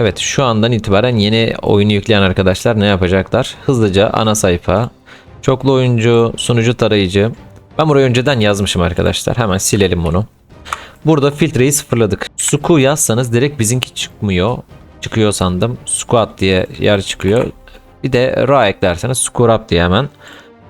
Evet şu andan itibaren yeni oyunu yükleyen arkadaşlar ne yapacaklar? Hızlıca ana sayfa, çoklu oyuncu, sunucu tarayıcı. Ben buraya önceden yazmışım arkadaşlar. Hemen silelim bunu. Burada filtreyi sıfırladık. Suku yazsanız direkt bizimki çıkmıyor. Çıkıyor sandım. Squat diye yer çıkıyor. Bir de ra eklerseniz Squat diye hemen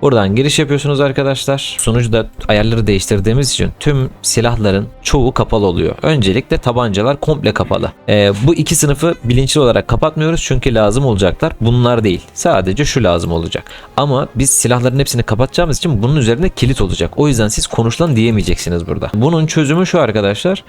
Buradan giriş yapıyorsunuz arkadaşlar. Sunucuda ayarları değiştirdiğimiz için tüm silahların çoğu kapalı oluyor. Öncelikle tabancalar komple kapalı. Ee, bu iki sınıfı bilinçli olarak kapatmıyoruz çünkü lazım olacaklar. Bunlar değil. Sadece şu lazım olacak. Ama biz silahların hepsini kapatacağımız için bunun üzerinde kilit olacak. O yüzden siz konuşulan diyemeyeceksiniz burada. Bunun çözümü şu arkadaşlar.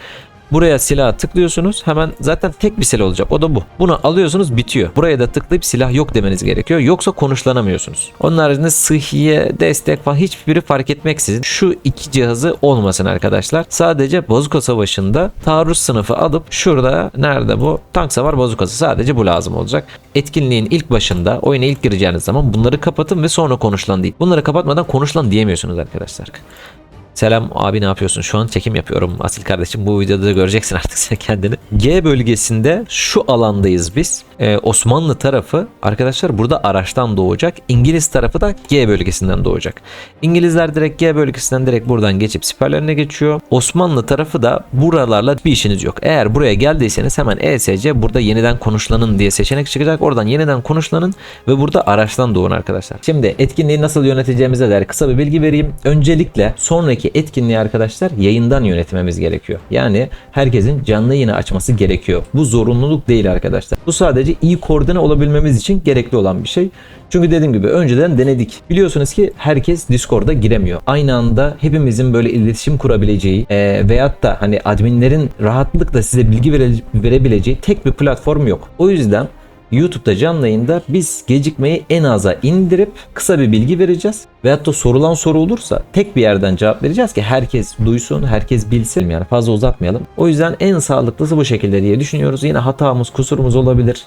Buraya silah tıklıyorsunuz. Hemen zaten tek bir silah olacak. O da bu. Bunu alıyorsunuz bitiyor. Buraya da tıklayıp silah yok demeniz gerekiyor. Yoksa konuşlanamıyorsunuz. Onun haricinde sıhhiye, destek falan hiçbiri fark etmeksizin şu iki cihazı olmasın arkadaşlar. Sadece bazuka savaşında taarruz sınıfı alıp şurada nerede bu? Tank savar bazukası sadece bu lazım olacak. Etkinliğin ilk başında oyuna ilk gireceğiniz zaman bunları kapatın ve sonra konuşulan değil. Bunları kapatmadan konuşulan diyemiyorsunuz arkadaşlar. Selam abi ne yapıyorsun? Şu an çekim yapıyorum. Asil kardeşim bu videoda da göreceksin artık sen kendini. G bölgesinde şu alandayız biz. Ee, Osmanlı tarafı arkadaşlar burada araçtan doğacak. İngiliz tarafı da G bölgesinden doğacak. İngilizler direkt G bölgesinden direkt buradan geçip siperlerine geçiyor. Osmanlı tarafı da buralarla bir işiniz yok. Eğer buraya geldiyseniz hemen ESC burada yeniden konuşlanın diye seçenek çıkacak. Oradan yeniden konuşlanın ve burada araçtan doğun arkadaşlar. Şimdi etkinliği nasıl yöneteceğimize dair kısa bir bilgi vereyim. Öncelikle sonraki etkinliği arkadaşlar yayından yönetmemiz gerekiyor. Yani herkesin canlı yayını açması gerekiyor. Bu zorunluluk değil arkadaşlar. Bu sadece iyi koordine olabilmemiz için gerekli olan bir şey. Çünkü dediğim gibi önceden denedik. Biliyorsunuz ki herkes Discord'a giremiyor. Aynı anda hepimizin böyle iletişim kurabileceği e, veyahut da hani adminlerin rahatlıkla size bilgi vere- verebileceği tek bir platform yok. O yüzden YouTube'da canlı yayında biz gecikmeyi en aza indirip kısa bir bilgi vereceğiz. Veyahut da sorulan soru olursa tek bir yerden cevap vereceğiz ki herkes duysun, herkes bilsin. Yani fazla uzatmayalım. O yüzden en sağlıklısı bu şekilde diye düşünüyoruz. Yine hatamız, kusurumuz olabilir.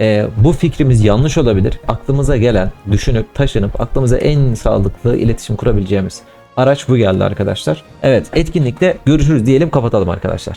Ee, bu fikrimiz yanlış olabilir. Aklımıza gelen, düşünüp, taşınıp aklımıza en sağlıklı iletişim kurabileceğimiz araç bu geldi arkadaşlar. Evet etkinlikte görüşürüz diyelim kapatalım arkadaşlar.